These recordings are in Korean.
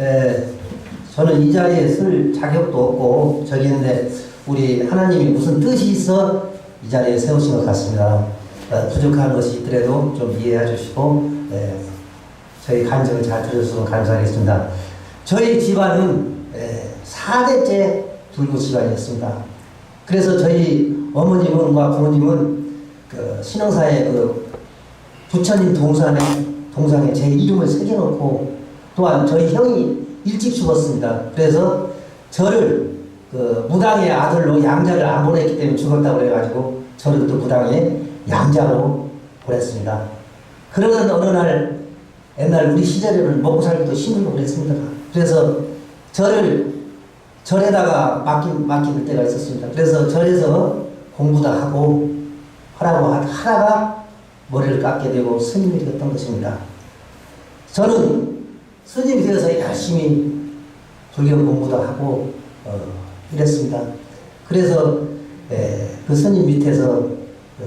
에, 저는 이 자리에 쓸 자격도 없고 저기 있는데 우리 하나님이 무슨 뜻이 있어 이 자리에 세우신 것 같습니다. 어, 부족한 것이 있더라도 좀 이해해 주시고 에, 저희 간증을 잘 들어주시면 감사하겠습니다. 저희 집안은 에, 4대째 불교 집안이었습니다. 그래서 저희 어머님과 부모님은 그 신흥사의 그 부처님 동산에 동상에 제 이름을 새겨놓고 또한 저희 형이 일찍 죽었습니다. 그래서 저를 그 무당의 아들로 양자를 안 보냈기 때문에 죽었다고 그래가지고 저를 또 무당의 양자로 보냈습니다. 그러던 어느 날 옛날 우리 시절에는 먹고 살기도 힘들고 그랬습니다. 그래서 저를 절에다가 맡긴, 맡길 때가 있었습니다. 그래서 절에서 공부도 하고 하라고 하- 하다가 머리를 깎게 되고 스님이 되었던 것입니다. 저는 스님이 되어서 열심히 불교 공부도 하고 어, 이랬습니다. 그래서 에, 그 스님 밑에서 어,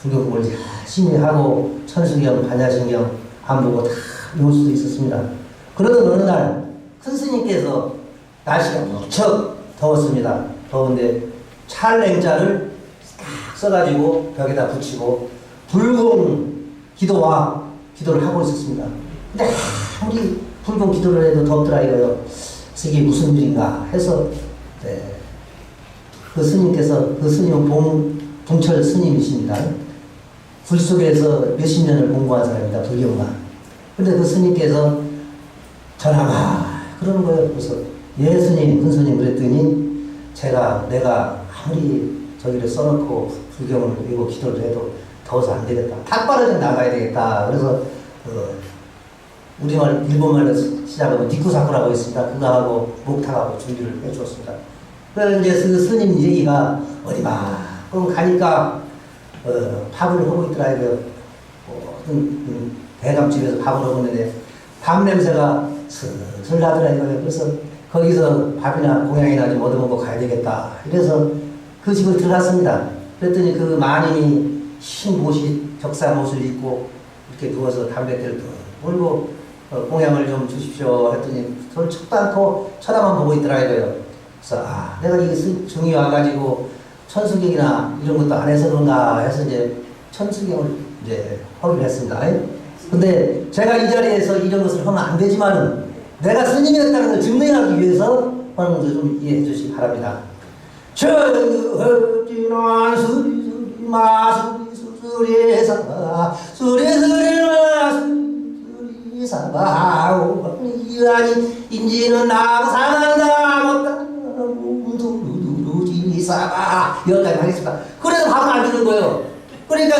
불교 공부를 열심히 하고 천수경, 반야신경 안 보고 다 배울 수도 있었습니다. 그러던 어느 날 큰 스님께서 날씨가 무척 더웠습니다. 더운데 찰냉자를 딱 써가지고 벽에다 붙이고 불공 기도와 기도를 하고 있었습니다. 근데 아무리 불공 기도를 해도 덥더라 이거요. 이게 무슨 일인가 해서 네. 그 스님께서 그 스님은 봉, 봉철 스님이십니다. 불 속에서 몇십 년을 공부한 사람입니다. 불교만. 근데 그 스님께서 전화가 그러는 거예요. 그래서 예 스님, 큰 스님 그랬더니 제가 내가 아무리 저기를 써놓고 불경을 그리고 기도를 해도 더워서 안 되겠다. 탁발을 좀 나가야 되겠다. 그래서 어, 우리말 일본말로 시작하면 니쿠사쿠라고 있습니다. 그거 하고 목탁하고 준비를 해주었습니다. 그래서 이제 그 스님 얘기가 어디 막끔 가니까 어, 밥을 하고 있더라 이거 어, 어떤 음, 대감집에서 밥을 하고 있는데 밥 냄새가 슬슬 나더라 이거예요. 그래서 거기서 밥이나 공양이나 좀 얻어먹고 가야 되겠다. 이래서 그 집을 들어갔습니다. 그랬더니 그 마님이 흰 옷이 적산 옷을 입고 이렇게 누워서 담배를 물고 어, 공양을 좀 주십시오 했더니 저를 않고 쳐다만 보고 있더라 이거예요. 그래서 아 내가 이 스- 중이 와가지고 천수경이나 이런 것도 안 해서 그런가 해서 이제 천수경을 이제 허기를 했습니다. 근데 제가 이 자리에서 이런 것을 하면 안 되지만은 내가 스님이었다는 걸 증명하기 위해서 하는 것을 좀 이해해 주시기 바랍니다. 저지난 수리 수리 수리 수리 수리 마수리 하겠습니다. 그래서 밥을 안 주는 거예요. 그러니까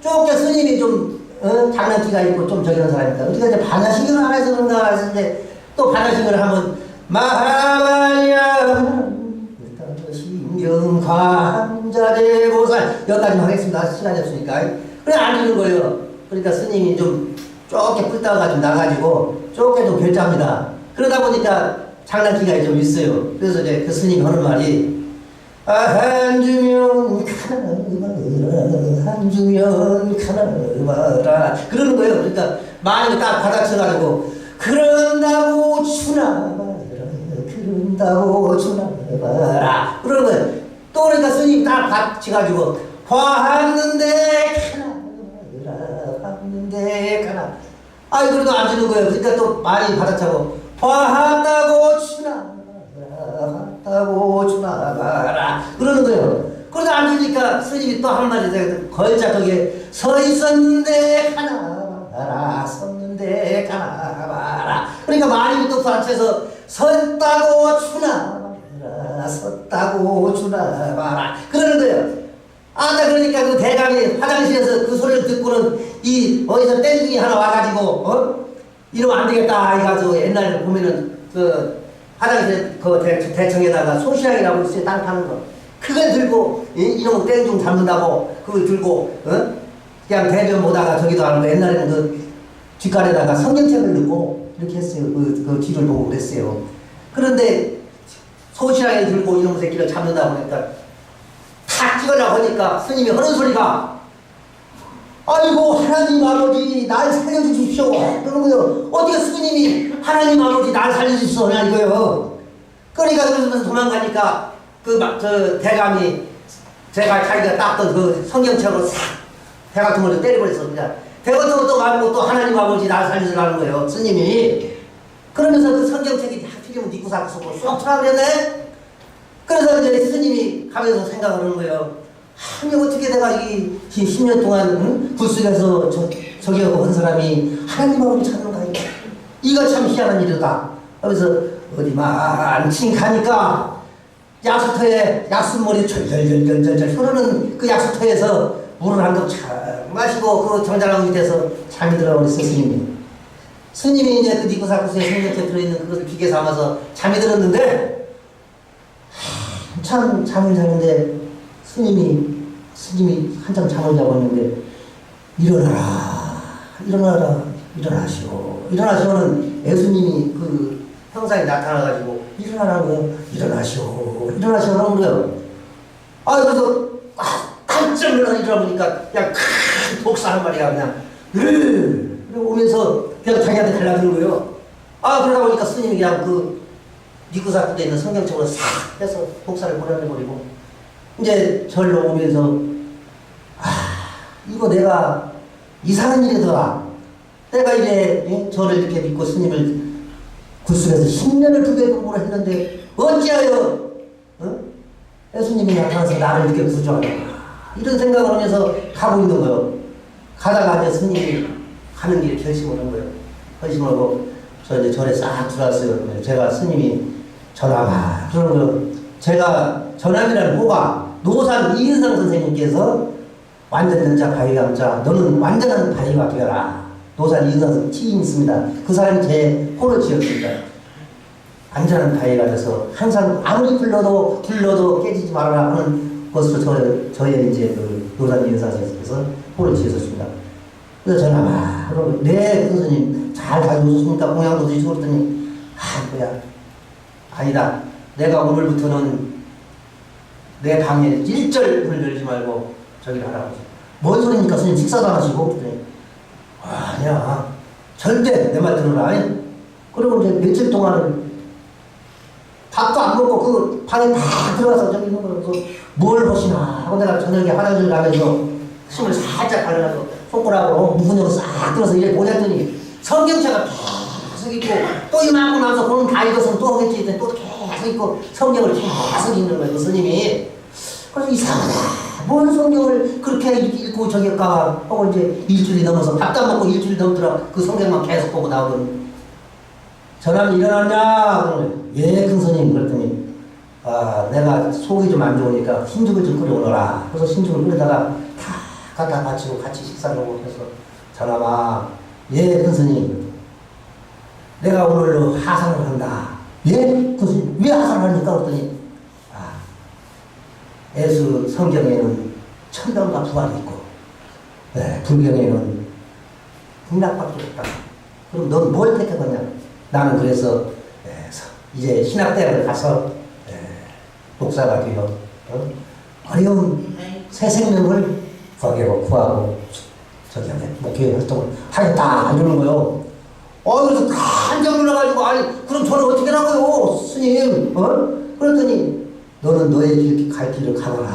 쪼개 스님이 좀 어? 장난기가 있고 좀 저기는 사람입니다. 어디가 이제 반야식을 안 해서 그런가 이제 또 반야식을 하면 마하발야 신경관자재보살 여기까지 하겠습니다. 시간이 없으니까. 그래 안 주는 거예요. 그러니까 스님이 좀 풀다가 좀 나가지고 좀 결제합니다. 그러다 보니까 장난기가 좀 있어요. 그래서 이제 그 스님이 하는 말이 아, 한 주면 가나마라 한 주면 가나마라 그러는 거예요. 그러니까 마음이 딱 받아쳐가지고 그런다고 주나마라 그런다고 주나마라 그러는 거예요. 또 그러니까 스님이 딱 받쳐가지고 화했는데 가나마라 화했는데 가나 아이 그래도 안 주는 거예요. 그러니까 또 많이 받아차고 화한다고 주나 화한다고 주나가라 그러는 거예요. 그러다 안 주니까 스님이 또 한 마디 더 걸자 거기에 서 있었는데 가나 봐라 섰는데 가나 봐라 그러니까 많이 또 받쳐서 섰다고 주나 봐라 섰다고 주나 봐라 그러는 거예요. 아, 나 그러니까 그 대감이 화장실에서 그 소리를 듣고는 이 어디서 땡중이 하나 와가지고 어? 이러면 안 되겠다 해가지고 옛날 보면은 그 화장실 그 대, 대청에다가 소시랑이라고 있어요 땅 파는 거. 그걸 들고 이- 이러면 땡중 잡는다고 그걸 들고 어? 그냥 대변 보다가 저기도 하는 거 옛날에는 그 뒷간에다가 성경책을 넣고 이렇게 했어요. 그, 그 뒤를 보고 그랬어요. 그런데 소시랑이 들고 이놈 새끼를 잡는다고 그러니까 탁 찍으려고 하니까 스님이 하는 소리가 아이고 하나님 아버지 날 살려주십시오. 그러는 거요 어디가 스님이 하나님 아버지 날 살려주십시오? 나 이거요. 그러니까 그러면서 도망가니까 그저 대감이 제가 자기가 땄던 그 성경책으로 싹 때려버렸어 그냥 대같은 것도 말고 또 하나님 아버지 날 살려주라는 거예요 스님이. 그러면서 그 성경책이 하필이면 니꾸사꾸 속으로 쏙 들어가버렸네 그래서 이제 스님이 가면서 생각을 하는 거예요. 아니 어떻게 내가 이 10년 동안 응? 불속에서 저, 저기 하고 한 사람이 하나님 아버지 찾는가 이거 이거 참 희한한 일이다. 그래서 어디 많지 가니까 약수터에 약수물이 절절절절절 흐르는 그 약수터에서 물을 한 컵 잘 마시고 그 정자랑 밑에서 잠이 들어버렸어 스님이. 스님이 이제 그 니코사쿠스에 성경책 들어있는 그것을 기계 삼아서 잠이 들었는데 한참 잠을 자는데 스님이 스님이 한참 잠을 자고 있는데 일어나라 일어나라 일어나시오. 일어나시오는 예수님이 그 형상이 나타나가지고 일어나라는 거예요 일어나시오. 일어나시오라는 거예요. 아 그래서 아, 깜짝 놀라서 일어나 보니까 그냥 큰 독사 한 마리가 그냥 으르르 오면서 그냥 자기한테 달라드는 거예요. 아 그러다 보니까 스님이 그냥 그 니꾸사쿠에 있는 성경책으로 싹 해서 독사를 보내버리고 이제 절로 오면서 아 이거 내가 이상한 일이더라 내가 이래 예? 저를 이렇게 믿고 스님을 구슬에서 10년을 두배 공부를 했는데 어찌하여 어? 예수님이 나타나서 나를 이렇게 구조하냐 이런 생각을 하면서 가고 있는 거예요 가다가 이제 스님이 가는 길에 결심을 한 거예요 결심을 하고 저 이제 절에 싹 들어왔어요 제가 스님이 전화가 거예요 제가 전함이라는 호가 노산 이은상 선생님께서 완전 전자 바위감자 너는 완전한 바위가 되어라. 노산 이은상 선생님 치임 있습니다. 그 사람이 제 호를 지었습니다. 완전한 바위가 돼서 항상 아무리 불러도 불러도 깨지지 말아라 하는 것으로 저, 저의 이제 그 노산 이은상 선생님께서 호를 지으셨습니다. 그래서 전화 막 그러고 네 선생님 잘 다녀오셨습니까? 공양도 드시고 그랬더니 아 뭐야 아니다 내가 오늘부터는 내 방에 일절 문을 열지 말고 저기를 하라고. 뭔 소리입니까? 스님 식사도 안 하시고. 아, 아니야. 절대 내 말 들어라. 그리고 이제 며칠 동안은 밥도 안 먹고 그 방에 다 들어가서 저기 있는 거서 뭘 하시나 하고 내가 저녁에 화장실 가면서 숨을 살짝 발라서 손가락으로 무근으로 싹 들어서 이래 보냈더니 성경책가 계속 있고 또 이만하고 나서 그는 다 읽어서 또 하겠지. 또 계속 있고 성경을 계속 읽는 거예요 그 스님이. 그래서 이상하다. 뭔 성경을 그렇게 읽고 저기 가 하고 이제 일주일이 넘어서 밥도 안 먹고 일주일이 넘더라. 그 성경만 계속 보고 나오더니. 전함이 일어났냐? 그러면 예 큰 스님. 그랬더니 아 내가 속이 좀 안 좋으니까 흰죽을 좀 끓여오너라. 그래서 흰죽을 끓여다가 다 갖다 바치고 같이 식사를 하고 해서 전함아 예 큰스님 내가 오늘로 하산을 한다. 예? 그래서 왜 하산을 합니까? 그랬더니, 아, 예수 성경에는 천당과 부활이 있고, 네, 불경에는 극락밖에 없다. 그럼 넌 뭘 택했느냐? 나는 그래서 예, 서- 이제 신학대학을 가서 예, 독사가 되어 어? 어려운 새 생명을 구하고 구하고 저기 목회 활동을 하겠다 이러는 거요. 어, 그래서 깜짝 놀라가지고, 아니, 그럼 저는 어떻게 나가요, 스님? 어? 그랬더니, 너는 너의 길, 갈 길을 가거라.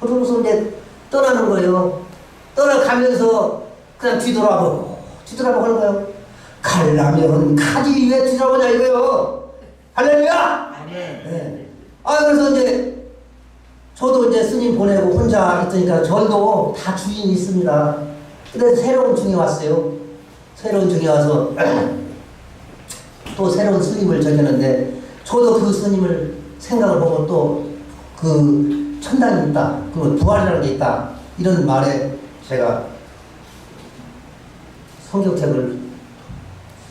그러면서 이제 떠나는 거예요. 떠나가면서 그냥 뒤돌아보고, 뒤돌아보고 하는 거예요. 가려면 가지 왜 뒤돌아보냐 이거요. 할렐루야! 네. 아, 그래서 이제, 저도 이제 스님 보내고 혼자 있으니까 절도 다 주인이 있습니다. 근데 새로운 중이 왔어요. 새로운 중이 와서 또 새로운 스님을 정했는데 저도 그 스님을 생각을 보고 또그 천당이 있다, 그 부활이라는 게 있다 이런 말에 제가 성경책을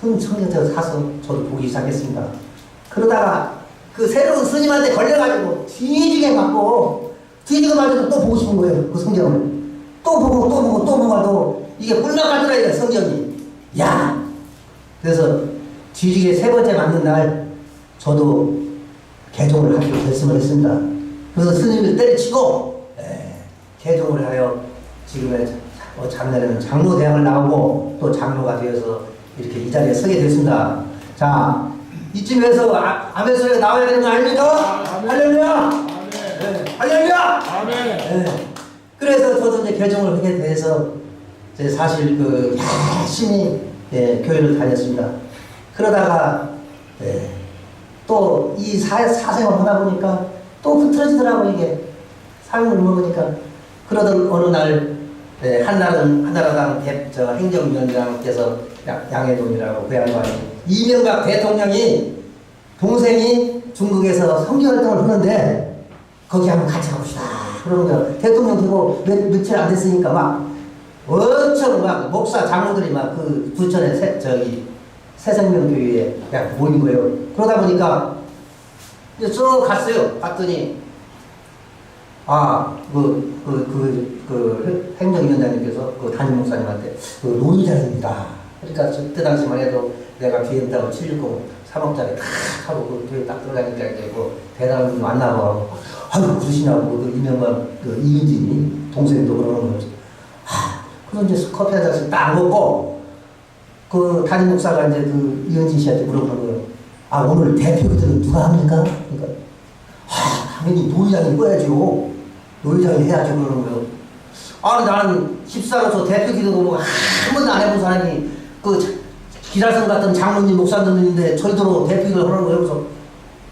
큰 성경책을 사서 저도 보기 시작했습니다. 그러다가 그 새로운 스님한테 걸려가지고 뒤지게 맞고 뒤지게 맞아도 또 보고 싶은 거예요 그 성경을. 또 보고 또 보고 또 보고도 이게 꿀맛 같더라 이게 성경이 야! 그래서 뒤지게 세 번째 맞는 날 저도 개종을 하기로 결심을 했습니다. 그래서 스님을 때려치고 에, 개종을 하여 지금의 자- 어, 작년에는 장로 대학을 나오고 또 장로가 되어서 이렇게 이 자리에 서게 됐습니다. 자, 이쯤에서 아, 아멘 소리가 나와야 되는 거 아닙니까? 할렐루야! 네, 할렐루야! 네. 그래서 저도 이제 개종을 하게 돼서 사실 그 열심히 예, 교회를 다녔습니다. 그러다가 예, 또이 사생활 하다 보니까 또 흐트러지더라고 이게 삶을 먹으니까 그러던 어느 날 예, 한나라당 한나라당 대, 저 행정위원장께서 양- 양해동이라고 그 양반이 이명박 대통령이 동생이 중국에서 선교활동을 하는데 거기 한번 같이 가봅시다. 그러는 거야. 대통령 되고 몇, 며칠 안 됐으니까 막 엄청 막 목사 장로들이 막 그 부천에 새, 저기 새생명교회에 약 모인 거예요. 그러다 보니까 이제 쭉 갔어요. 갔더니 아, 그, 그, 그, 그 행정위원장님께서 그 담임 목사님한테 그 노이자입니다. 그러니까 저때 당시만 해도 내가 BMW 760 3억짜리 탁 하고 그 교회 딱 들어가니까 이제 그 대단한 분이 만나고 아유 그러시냐고 그 이명박 그 이은진이 동생도 그러는 거지. 아, 그래서 이제 커피 한 잔씩 딱 먹고 그 담임 목사가 이제 그 이은진 씨한테 물어보는 거예요. 아 오늘 대표들은 누가 합니까? 그러니까 아, 당연히 노회장이 꺼야죠. 노회장이 해야죠 그러는 거예요. 아 나는 집사로서 대표 기도도 뭐한 번도 안 해본 사람이 그 자- 기라성 같은 장로님 목사님인데 저희도 대표 기도를 하는 거예요. 그래서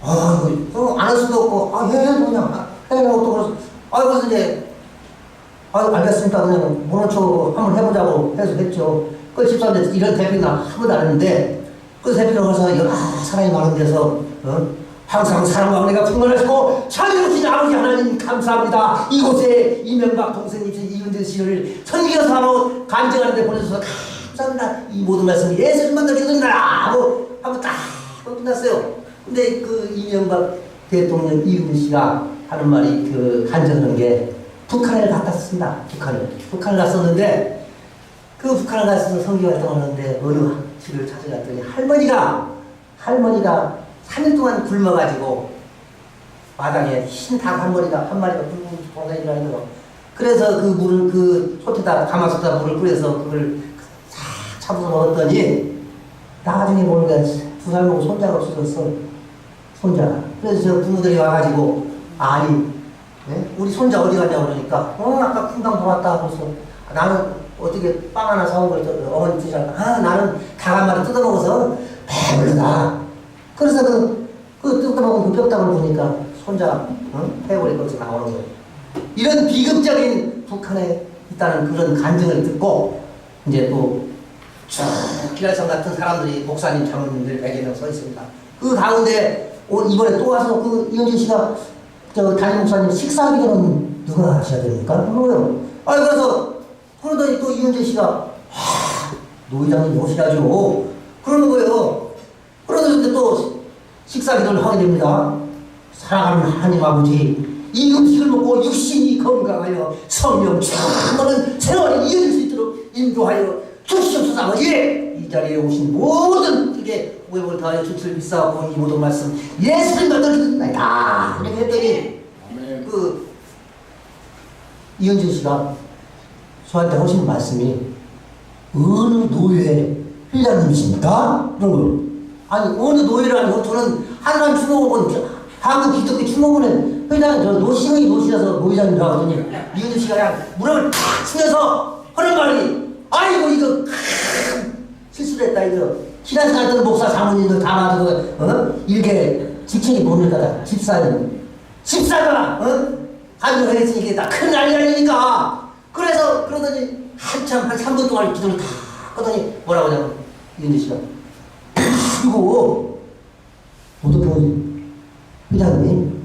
아 이거 안할 수도 없고 아해 그냥 해라고 또 그래서 아 그래서 이제 아 알겠습니다 그냥 모른 척 한번 해보자고 해서 했죠. 그 집사인데 이런 대표가 한 번도 안 했는데 그 대표가 가서 여러 사람이 많은 데서 어? 항상 사랑과 은혜가 풍만하시고 자유로우신 아버지 하나님 감사합니다. 이곳에 이명박 동생님 이은재 씨를 선교사로 간증하는 데 보내주셔서 감사합니다. 이 모든 말씀이 예수님만 드리겠습니다. 하고 한번 딱 끝났어요. 근데 그 이명박 대통령 이은재 씨가 하는 말이 그 간증하는 게 북한을 갔다 왔습니다. 북한을. 북한을 갔었는데 그 북한을 가서 선교 활동하는데 어느 집을 찾아갔더니 할머니가 할머니가 3일 동안 굶어가지고 마당에 흰닭한 마리가 한 마리가 굶고 돌아다니는 거. 그래서 그 물을 그 솥에다 가마솥에다 물을 끓여서 그걸 싹 잡아서 먹었더니 나중에 모르게 두살 먹고 손자가 없어졌어. 손자가. 그래서 저 부모들이 와가지고 아니 네? 우리 손자 어디 갔냐고 그러니까 어 아까 돌았다 그래서 아, 나는 어떻게 빵 하나 사온 걸 저- 어머니 드시니까 아 나는 닭 한 마리 뜯어먹어서 배불러다 그래서 그, 그 뜯어먹은 그 뼈다귀를 보니까 손자 어? 해버린 것이 나오는 거예요 이런 비극적인 북한에 있다는 그런 간증을 듣고 이제 또 쭉 기라성 같은 사람들이 목사님 장로님들 100여 명서 있습니다 그 가운데 오- 이번에 또 와서 그 이현진 씨가 저 담임 목사님 식사하기 누가 하셔야 됩니까? 거예요. 아 그래서 그러더니 또 이은재 씨가 하, 노회장님 오시라죠. 그러는 거예요. 그러더니 또 식사 기도를 하게 됩니다. 사랑하는 하나님 아버지 이 음식을 먹고 육신이 건강하여 성령 충만한 생활이 이어질 수 있도록 인도하여 주시옵소서 아버지 이 자리에 오신 모든 이게 오해를 다하여 주를 비싸고 이 모든 말씀. 예수님 받들리나이다 이렇게 했더니 그 이현진 씨가 저한테 하신 말씀이 어느 노예 회장님이십니까? 거 아니 어느 노예라니 저는 한남 추모원 한국 기독교 추모원의 회장 저 노시영이 노시라서 노회장이라고 하더니 이현진 씨가 그냥 무릎을 탁 치면서 하는 말이 아이고 이거 큰 실수를 했다 이거 신한 살던 목사 장모님들 다 놔두고 어? 이렇게 직책이 뭡니까 다? 집사님 집사가 어? 가지고 했으니 이게 다큰 난리 아닙니까. 그래서 그러더니 한참 한 3분 동안 기도를 다 하더니 뭐라고 하냐면 이은지 씨가. 그리고 도덕병원 회장님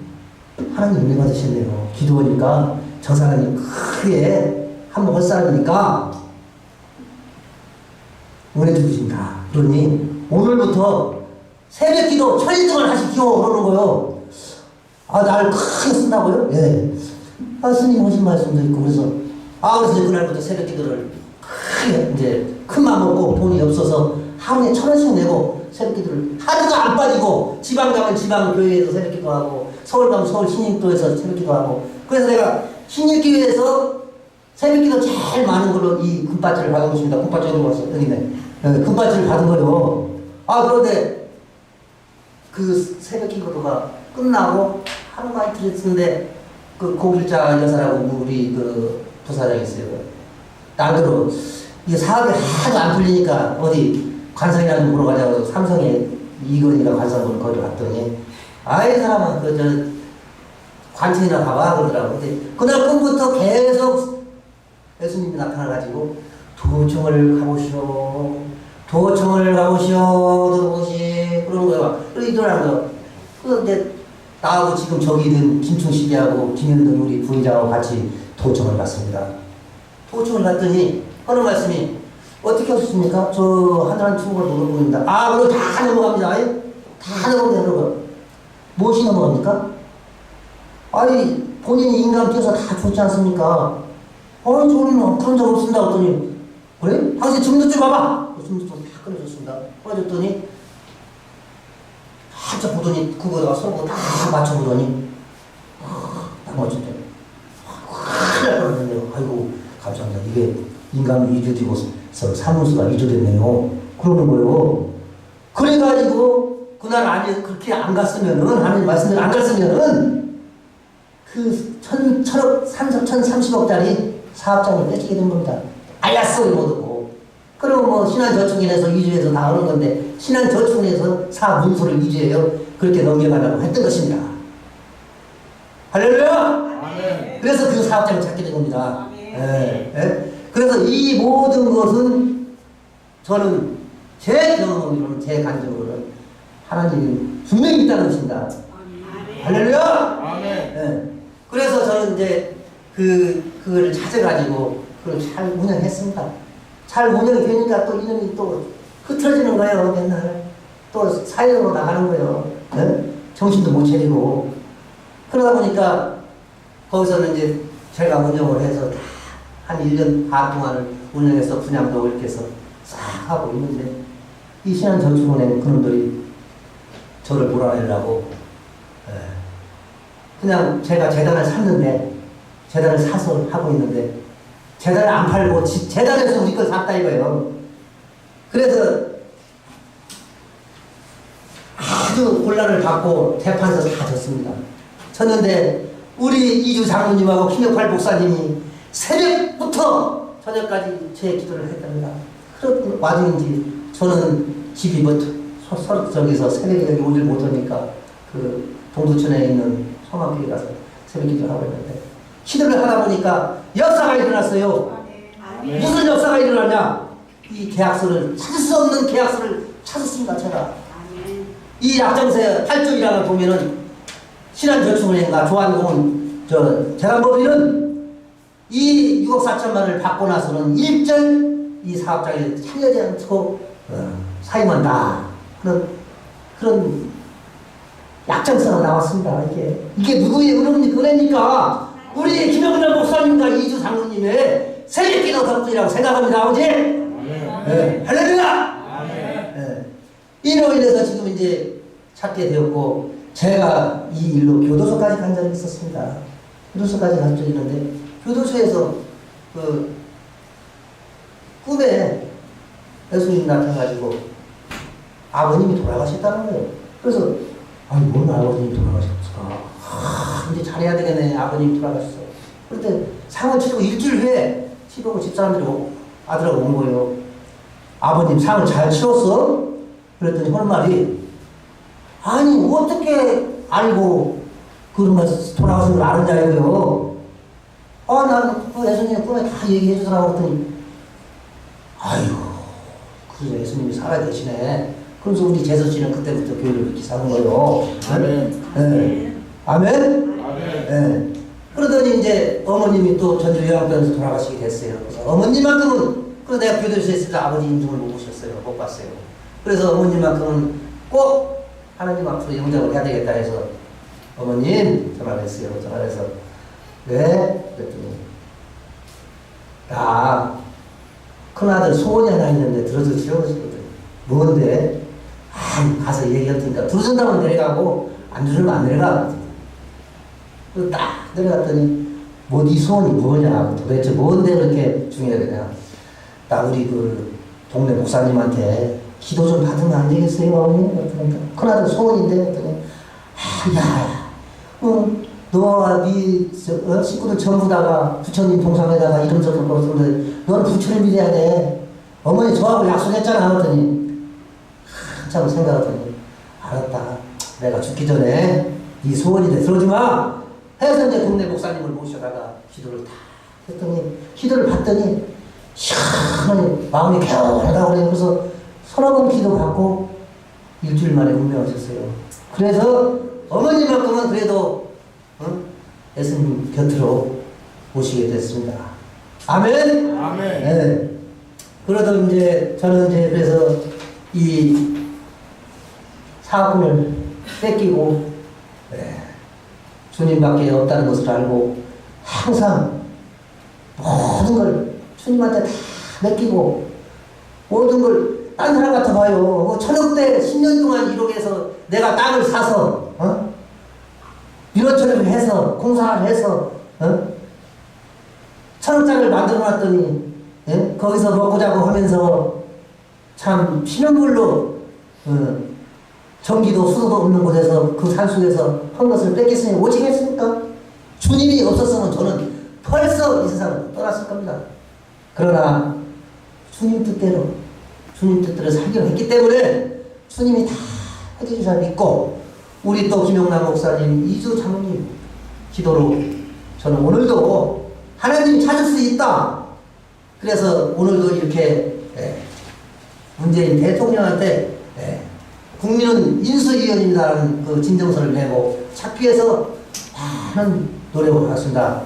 하나님 은혜 받으셨네요. 기도하니까 저 사람이 크게 한번 할 사람이니까. 은혜 주신다. 그러니 오늘부터 새벽 기도 철등을 하십시오. 그러는 거요. 아, 날 크게 쓴다고요? 예. 아, 스님 하신 말씀도 있고, 그래서, 아, 그래서 그날부터 새벽 기도를 크게 이제 큰 마음 먹고 돈이 없어서 하루에 천 원씩 내고 새벽 기도를 하루가 안 빠지고 지방 가면 지방 교회에서 새벽 기도 하고 서울 가면 서울 신림교에서 새벽 기도 하고 그래서 내가 신림교회에서 새벽기도 제일 많은 걸로 이 금바지를 받아보십니다. 금바지 어디 왔어? 여기 있네. 네, 금바지를 받은 거요. 아, 그런데 그 새벽 기도가 끝나고 하루가 이틀 있었는데 그 고길자 여사라고 우리 그 부사장이 있어요. 나더러 이게 사업이 하도 안 풀리니까 어디 관상이라도 보러 가자고 삼성에 이건이가 관상을 거기 갔더니 아이 사람아 그저 관청이나 가봐 그러더라고. 근데 그날 꿈부터 계속 예수님이 나타나가지고 도청을 가보시오. 도청을 가보시오. 도시 그러는 거야. 이러더라는 거. 그런데 나하고 지금 저기 있는 김충식이하고 김현동 우리 부회장하고 같이 도청을 갔습니다. 도청을 갔더니 하는 말씀이 어떻게 하셨습니까? 저 하늘한 충고를 넘어봅니다. 아, 그럼 다 넘어갑니다. 예? 다 넘어갑니다. 여러분. 무엇이 넘어갑니까? 아니 본인이 인간 뛰어서 다 좋지 않습니까? 아니 저는 그런 적 없습니다. 그랬더니 그래? 당신 증거 좀 봐봐. 증거 좀 꺼줬더니 한참 보더니 그거다가 서로 다 맞춰보더니 딱 맞췄더니 큰일 날 뻔했네요. 아이고 감사합니다. 이게 인간 위조되고서 사문수가 위조됐네요. 그러는 거예요. 그래가지고 그날 안에 그렇게 안 갔으면은 하나님 말씀대로 안 갔으면은 그 천, 천억, 삼십, 천 삼십억짜리 사업장을 뺏기게 된 겁니다. 알았어, 못 얻고. 그리고 뭐 신한저축은행에서 위조해서 다 하는 건데 신한저축은행에서 사업 문서를 위조해요. 그렇게 넘겨가려고 했던 것입니다. 할렐루야! 그래서 그 사업장을 찾게 된 겁니다. 예, 예. 그래서 이 모든 것은 저는 제 경험으로는 제 간증으로는 하나님이 분명히 있다는 것입니다. 할렐루야! 예. 그래서 저는 이제 그, 그걸 찾아가지고 그걸 잘 운영했습니다. 잘 운영이 되니까 또 이놈이 또 흐트러지는 거예요, 맨날. 또 사회로 나가는 거예요. 예? 정신도 못 차리고. 그러다 보니까 거기서는 이제 제가 운영을 해서 다한 1년 반 동안을 운영해서 분양도 이렇게 해서 싹 하고 있는데 이 신한저축은행 그놈들이 저를 몰아내려고 예. 그냥 제가 재단을 샀는데 재단을 사서 하고 있는데 재단을 안 팔고 지- 재단에서 우리 걸 샀다 이거예요. 그래서 아주 곤란을 받고 재판에서 다 졌습니다. 졌는데 우리 이주 장로님하고 김혁팔 목사님이 새벽부터 저녁까지 제 기도를 했답니다. 그런 와중인지 저는 집이 뭐 서, 서, 저기서 새벽에 여기 오질 못하니까 그 동두천에 있는 성악교회 가서 새벽 기도를 하고 있는데 기도를 하다 보니까 역사가 일어났어요. 무슨 역사가 일어나냐? 이 계약서를 찾을 수 없는 계약서를 찾았습니다. 제가 이 약정세 8쪽이라는 보면은 신한저축은행과 조한공은 저 재단법인은 이 6억 4천만을 받고 나서는 일절 이 사업장에 참여하지 않고 어, 사임한다 그런 그런 약정서가 나왔습니다. 이게 이게 누구의 은혜입니까? 은혜입니까? 우리 김영남 목사님과 이주 장로님의 새벽 기도 덕분이라고 생각합니다. 아버지. 네. 할렐루야. 네. 이로 인해서 지금 이제 찾게 되었고 제가 이 일로 교도소까지 간 적이 있었습니다. 교도소까지 간 적이 있는데 교도소에서 그 꿈에 예수님 나타나가지고 아버님이 돌아가셨다는 거예요. 그래서 아니 뭔 아버님이 돌아가셨을까? 아, 이제 잘해야 되겠네. 아버님이 돌아가셨어. 그런데 상을 치르고 일주일 후에 치르고 집사람들이 오- 아들하고 온 거예요. 아버님 상을 잘 치렀어? 그랬더니 하는 말이 아니 어떻게 알고 그런 거 돌아가신 걸 아느냐 이거요. 아 나는 그 예수님 꿈에 다 얘기해 주더라고 그랬더니 아유 그 예수님이 살아 계시네. 그래서 우리 재서 씨는 그때부터 교회를 그렇게 사는 거예요. 아멘. 네. 아멘. 예. 그러더니 이제 어머님이 또 전주 요양병에서 돌아가시게 됐어요. 그래서 어머님만큼은 그 내가 교도소에 있을 때 아버지 인중을 못 보셨어요. 못 봤어요. 그래서 어머님만큼은 꼭 하나님 앞으로 영접을 해야 되겠다 해서 어머님 전화를 했어요. 전화를 해서 네? 그랬더니 나 큰아들 소원이 하나 있는데 들어주시오 그랬거든. 뭔데? 아, 가서 얘기할 테니까 들어준다면 내려가고 안 들으면 안 내려가. 딱 내려갔더니 뭐네 소원이 뭐냐 도대체 뭔데 그렇게 중요하냐. 나 우리 그 동네 목사님한테 기도 좀 받으면 안 되겠어요? 어머니 큰아들 소원인데 아야. 어, 너와 네 저, 어, 식구들 전부 다가 부처님 동상에다가 이름 적을 거였는데 너는 부처를 믿어야 돼. 어머니 저하고 약속했잖아 그랬더니. 한참 생각하더니 알았다. 내가 죽기 전에 네 소원인데 들어오지 마 해서 이제 동네 목사님을 모셔다가 기도를 다 했더니 기도를 받더니 시원하니 마음이 개운하다 그래 그래서 서너 번 기도 받고 일주일 만에 운명하셨어요 그래서 어머니만큼은 그래도 어? 예수님 곁으로 모시게 됐습니다 아멘 아멘. 네. 그러던 이제 저는 이제 그래서 이 사군을 뺏기고 네. 주님밖에 없다는 것을 알고 항상 모든 걸 주님한테 다 맡기고 모든 걸 딴 사람 같아 봐요. 뭐 천억 대 10년 동안 해서 내가 땅을 사서 어? 유로처리를 해서 공사를 해서 어? 천억장을 만들어 놨더니 예? 거기서 먹고 자고 하면서 참 피눈물로 어, 전기도 수도도 없는 곳에서 그 산속에서 한 것을 뺏겼으니 오직했습니까? 주님이 없었으면 저는 벌써 이 세상을 떠났을 겁니다. 그러나 주님 뜻대로 주님 뜻대로 살기로 했기 때문에 주님이 다 해주신 줄 믿고 우리 또 김용남 목사님 이주 장로님 기도로 저는 오늘도 하나님 찾을 수 있다. 그래서 오늘도 이렇게 예, 문재인 대통령한테 예, 국민은 인수위원입니다라는 그 진정서를 내고 찾기 위해서 많은 노력을 하겠습니다.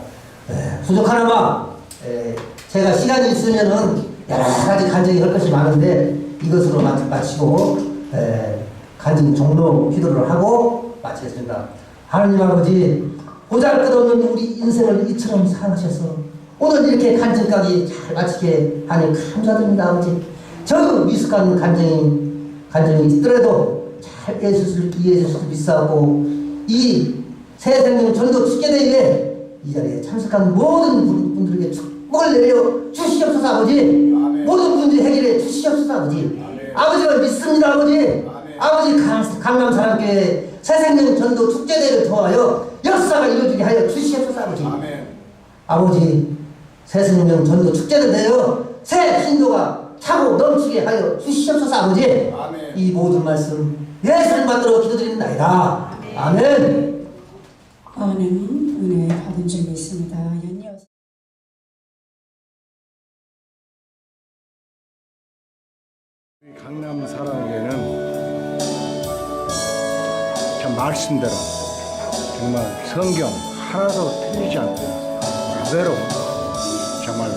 예, 부족하나마 예, 제가 시간이 있으면은 여러 가지 간증이 할 것이 많은데 이것으로 마- 마치고 예, 간증 종로 기도를 하고 마치겠습니다. 하나님 아버지 보잘것없는 우리 인생을 이처럼 사랑하셔서 오늘 이렇게 간증까지 잘 마치게 하니 감사드립니다 아버지 저 미숙한 간증이 간증이 있더라도 잘 이해해 주실 이해해 주실 믿사하고 이 새생명 전도 축제대회에 이 자리에 참석한 모든 분- 분들에게 축복을 내려 주시옵소서 아버지 아멘. 모든 분들이 해결해 주시옵소서 아버지 아멘. 아버지를 믿습니다 아버지 아멘. 아버지 강- 강남 사람께 새생명 전도 축제대회를 통하여 역사가 이루어지게 하여 주시옵소서 아버지 아멘. 아버지 새생명 전도 축제를 내어 새 신도가 차고 넘치게 하여 주시옵소서 아버지 아멘. 이 모든 말씀 예수님 받들어 기도드립니다 아멘 많은 은혜 받은 적이 있습니다. 연이어서 강남 사랑에는 참 말씀대로 정말 성경 하나도 틀리지 않고 그대로 정말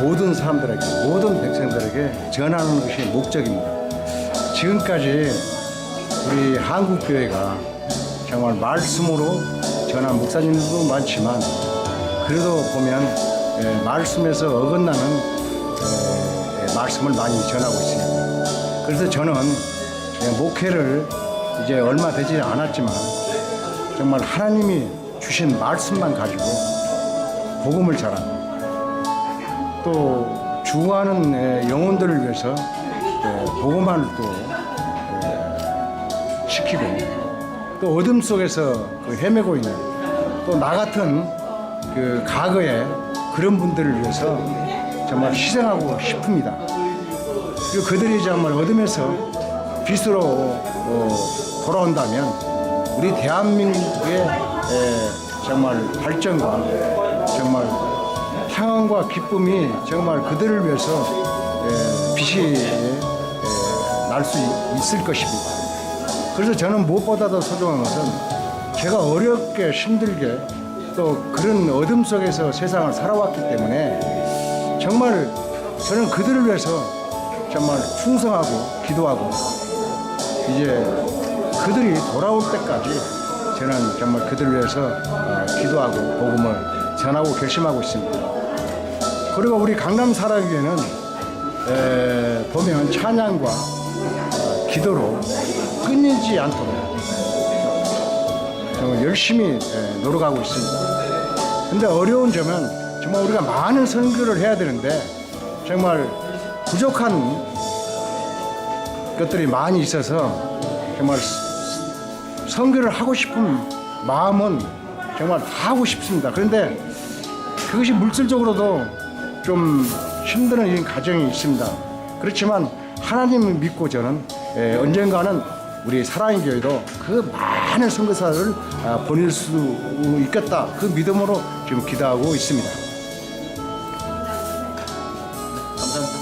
모든 사람들에게 모든 백성들에게 전하는 것이 목적입니다. 지금까지 우리 한국 교회가 정말 말씀으로 전한 목사님들도 많지만 그래도 보면 예, 말씀에서 어긋나는 예, 말씀을 많이 전하고 있습니다. 그래서 저는 예, 목회를 이제 얼마 되지 않았지만 정말 하나님이 주신 말씀만 가지고 복음을 전하고 또 주하는 예, 영혼들을 위해서 예, 복음을 또 예, 시키고 또 어둠 속에서 그 헤매고 있는 또 나 같은 그 과거에 그런 분들을 위해서 정말 희생하고 싶습니다. 그리고 그들이 정말 어둠에서 빛으로 어, 돌아온다면 우리 대한민국의 에, 정말 발전과 정말 향원과 기쁨이 정말 그들을 위해서 에, 빛이 날수 있을 것입니다. 그래서 저는 무엇보다도 소중한 것은 제가 어렵게 힘들게 또 그런 어둠 속에서 세상을 살아왔기 때문에 정말 저는 그들을 위해서 정말 충성하고 기도하고 이제 그들이 돌아올 때까지 저는 정말 그들을 위해서 어, 기도하고 복음을 전하고 결심하고 있습니다. 그리고 우리 강남 사랑교회는 에, 보면 찬양과 어, 기도로 끊이지 않도록 정말 열심히 에, 노력하고 있습니다. 근데 어려운 점은 정말 우리가 많은 선교를 해야 되는데 정말 부족한 것들이 많이 있어서 정말 선교를 하고 싶은 마음은 정말 다 하고 싶습니다. 그런데 그것이 물질적으로도 좀 힘드는 이 과정이 있습니다. 그렇지만 하나님을 믿고 저는 예, 언젠가는 우리 사랑의 교회도 그 많은 선교사를 아, 보낼 수 있겠다 그 믿음으로 지금 기도하고 있습니다.